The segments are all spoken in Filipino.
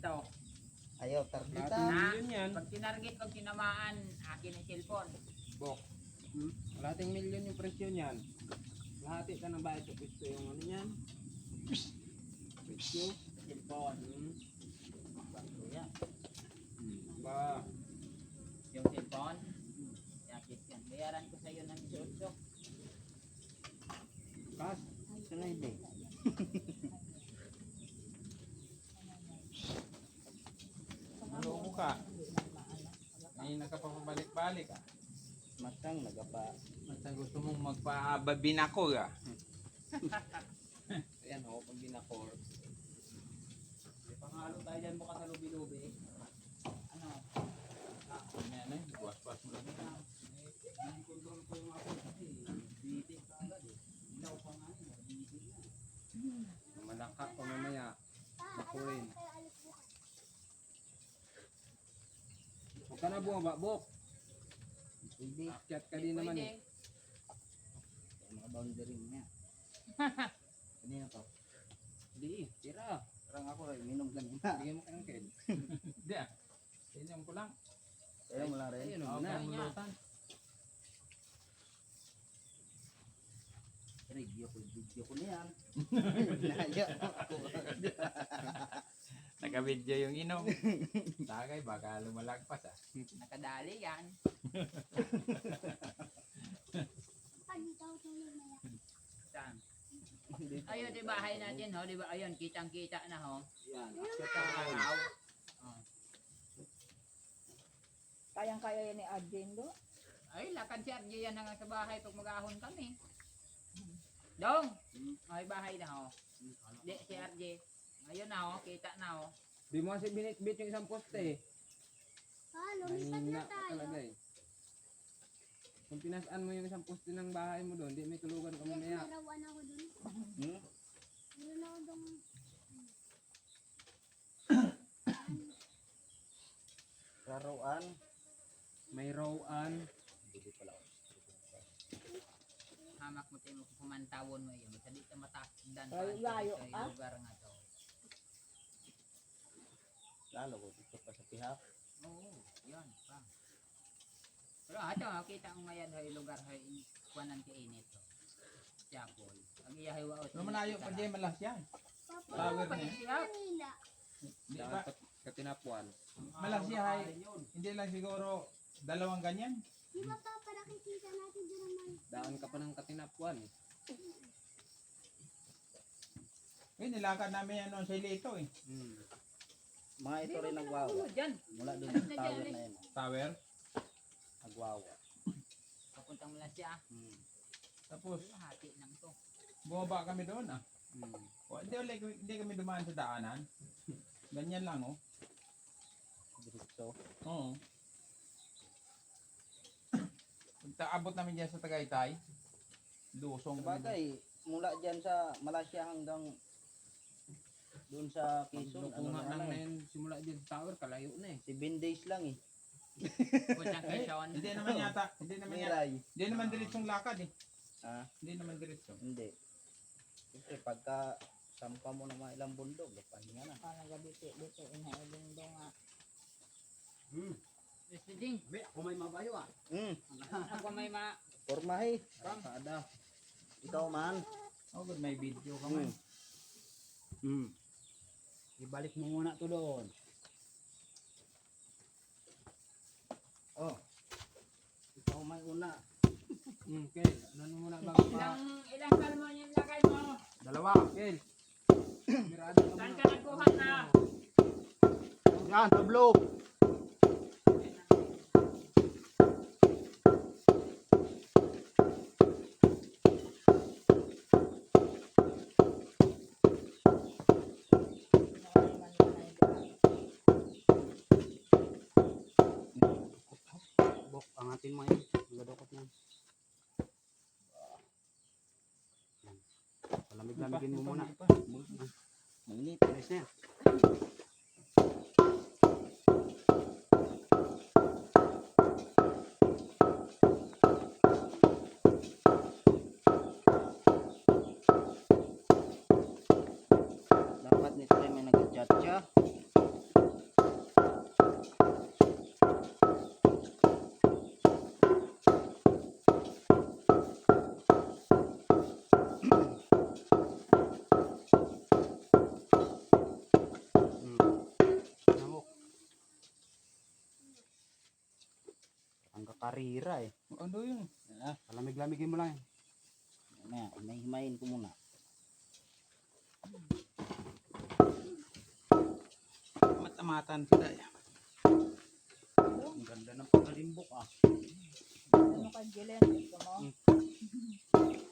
ito. Ayaw, Lahat tarbita. ng yan. Pag tinarget, pag tinamaan, akin ang cellphone. Bok. Hmm? Lahating milyon yung presyo niyan. Lahati ka ng bayad sa presyo yung ano niyan. Presyo. Cellphone. Hmm. Bago yan. Hmm. Ba. Yung cellphone. Yakit yan. Bayaran ko sa'yo ng 18. Kas. Sunay din. Maloko ka. Ay, nakapapabalik-balik ah. Matang nagapa. Basta gusto mong magpa-babinako ah. Ayan ho, pag binakor. Pangalo tayo dyan mukha sa lubi-lubi. Ano? Yan eh, buwas-buwas mo lang. Hindi control ko yung ako kasi bitin ka agad eh. Ilaw pa nga yun, na. Malangka pa mamaya. Bakurin. Huwag ka na bumaba, Bok. Pwede. Akyat ka din naman eh. Mga boundary niya. Kanina to. Hindi, tira. Parang ako rin, minom kanina. Bigyan mo kayong kid. Hindi ah. Inyong ko lang. Ayaw mo lang rin. Ayun, Oo, na. pamulutan. Video ko, video ko niyan. Ayaw ako. Naka-video yung inom. Tagay, baka lumalagpas ah. Nakadali yan. Saan? Ayun, di bahay natin, ho? Di ba? Ayun, kitang-kita na, ho? Yan. Sa araw. Kayang-kaya yan ni Adjen do. Ay, lakad si RJ yan hanggang sa bahay pag mag-ahon kami. Dong! Ay, bahay na, ho? Di, si RJ. Ayun na, ho? Kita na, ho? Di mo kasi binitbit yung isang poste eh. Ah, lumipat na tayo. talaga eh. Kung pinasaan mo yung isang poste ng bahay mo doon, di may tulugan ka Yes, mamaya. narawan ako dun. Hmm? Meron ako dun. Raruan. May rowan. Hindi pala ako. Hamak mo tayo kumantawon mo yun. Di ka matakdan Layo-layo, sa ah? lugar nga to. Lalo ko dito pa sa pihak. Oo, yan. Pa. Pero ato, kita ang mayan hay lugar hay kuanan ka init to. Chapol. Ang iyahay wa No, malayo pa dyan malas yan. Siya. kanina. Di ba? Dapat katinapuan. Malas siya hay. Hindi lang siguro dalawang ganyan. Di ba pa, para kikita natin dyan naman. Daan ka pa ng katinapuan. Eh, nilakad namin yan noon sa Ilito eh. Hmm. Mga ito rin nagwawa. Mula doon sa na tower na yun. Tower. Nagwawa. Papuntang mula siya. Hmm. Tapos, Hati nang to. bumaba kami doon ah. Hmm. O, hindi, ulit, hindi kami dumaan sa daanan. Ganyan lang oh. Diretso. Oo. Pagtaabot namin dyan sa Tagaytay, lusong. Sabagay, mula dyan sa Malaysia hanggang doon sa Quezon, ano na lang eh. yun, simula dyan sa tower, kalayo na eh. 7 days lang eh. Puntang Eh, Quezon. hindi naman yata, hindi naman yata, Miray. hindi naman diretsong lakad eh. Ah, Hindi naman diretso. hindi. Siyempre, pagka sampa mo ng mga ilang bundok, pahinga na. Parang gabi dito inhaling do nga. Mr. Ding. Hmm, Ako may ma... pormahe. Kada. Ikaw man. Oh, good, may video ka Hmm. man. Hmm. Ibalik mo muna to doon. Oh. Ikaw may una. Hmm, okay. Ano muna bago pa? Ilang, ilang kalmo yung lagay mo? Dalawa. Okay. Saan ka nagkuha na? Yan, tablog. Bok, angatin mo yan. Gadokot yan. Palamig-lamigin mo muna. Mainit. Ayos na yan. Dapat nito ay may nag-chat Nakarira eh. Ano yun? Ah, Palamig-lamigin mo lang. eh. Mamaya, himayin ko muna. Matamatan sila. Ang ganda ng pagkalimbok ah. Ano ka, Jilen? Gusto mo?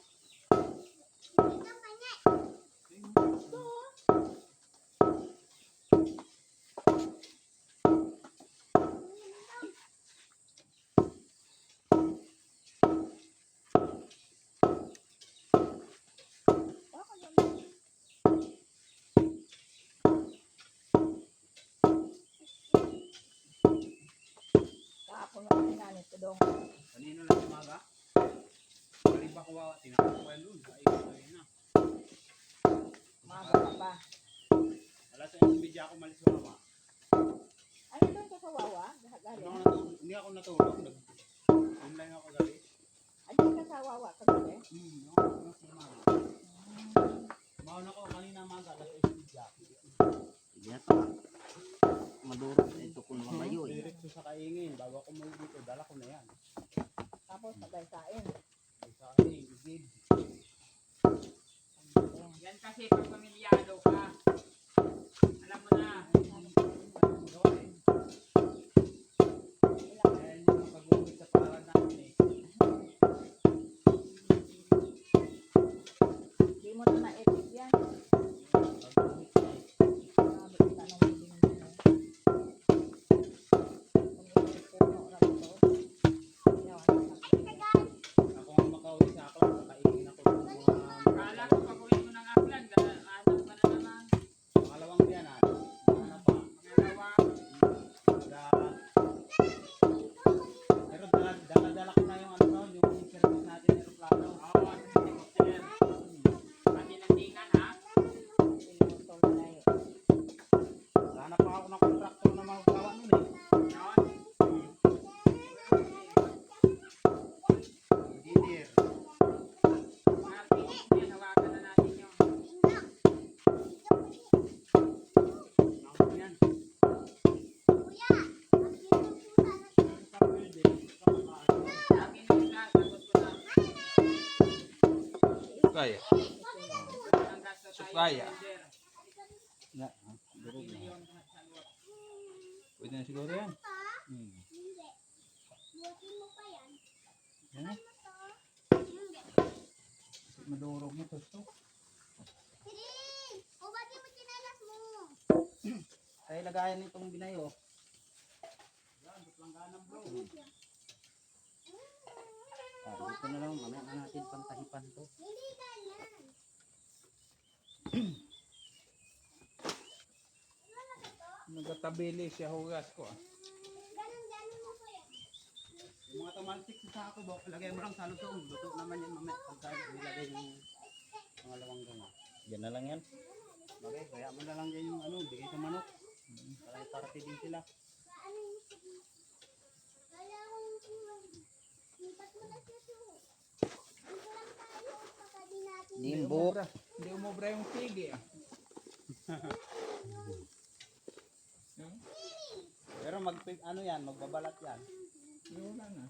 Kasi nanit ko dong. Kanino lang umaga? Kaliba ko wa, tinakot ko yan doon. Ay, ay na. Maga ka pa. Alas ay media ako malis mama. Ano doon ka sa wawa? Lahat Hindi ako natulog. Hindi ako ako gali. Ano ka sa wawa kagabi? Hmm, ako ako sa. Mauna ko kanina umaga, alas ay media. Sige na to. Maduro ito kung mamayo eh. Diretso sa kaingin. Bago ako muli dito, dala ko na yan. Tapos nagaysain. Ay, Sa kaingin, gigid. Yan kasi pag pamilyado ka. Alam mo na. Eh. Hindi mo na ako ng contractor na magagawa nun eh. Yun. Engineer. Martin, Pwede na siguro yan. Hmm. Hindi. Buhatin mo pa yan. Yan eh. Hindi. Madurog mo to. Kirin! Ubatin mo chinelas mo. Kaya lagayan nitong binayo. Ah, dito na lang, mamaya na natin pantahipan to. Hindi ganyan. Nagatabili siya hugas ko. ah. Mo yan. Yung mga tumalsik sa ako, baka lagay mo lang sa lusong. Luto naman yan mamaya. Pagka nilagay yung pangalawang gama. Yan na lang yan. Bagay, kaya mo na lang dyan yung ano, bigay sa manok. Para iparati din sila. Ano yung sige? Kaya akong lipat mo na siya to. Dito lang tayo. Baka di natin. Limbok. Hindi umobra yung sige ah. Pero mag, ano yan, magbabalat yan. Yung wala na.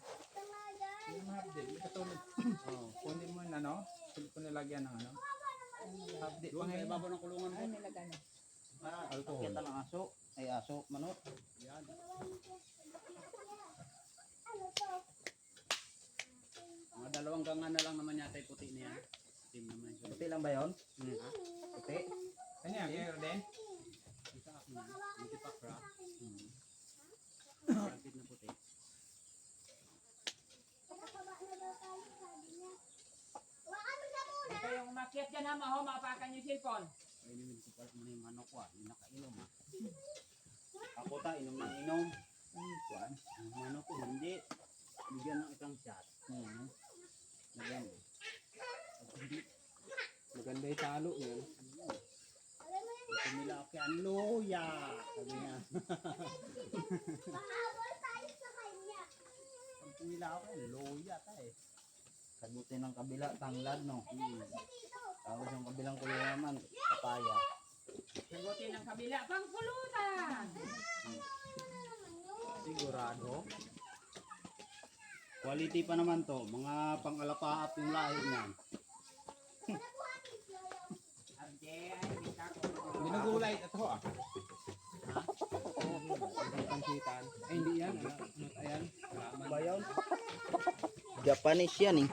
Yung hapdi. Hindi katulad. Oh, kunin mo yung ano. Ko nilagyan ng ano. Hapdi pa Doon sa ngayon. ibabaw ng kulungan mo. Ano nilagay mo? Ah, Alcohol. Kita ng aso. Ay aso, manok. yan. Ano? Mga dalawang ganga na lang naman yata puti na yan. Team naman. Puti lang ba yun? Hmm, ha? Puti. Ano yan? Kaya din? Isa akin yan. Multipack ra. Hmm. Kapit na puti. Na. Ito yung umakyat dyan ha, maho, mapakan yung cellphone. Ay, inimin ko pa muna yung manok ko ah. Yung nakainom ah. Ako ta, inom ng inom. Hmm, kuwan. Yung manok ko, hindi. Bigyan ng isang shot. Hmm. Nagyan. Maganda yung talo yun. Ito nila ako kay Anloya. Sabi niya. pahabol tayo sa kanya. Sabi nila ako kay Anloya ta eh. Sagutin ng kabila, tanglad no. Hmm. Tapos yung kabilang kulay naman, papaya. Sagutin ng kabila, pangpulutan! Sigurado. Quality pa naman to. Mga pang-alapaap yung lahi niyan. RJ, ay, hindi ka ako. Ginugulay ito ah. Ay, hindi yan. Ano, ano, ayan. Bayaw. Japanese yan eh.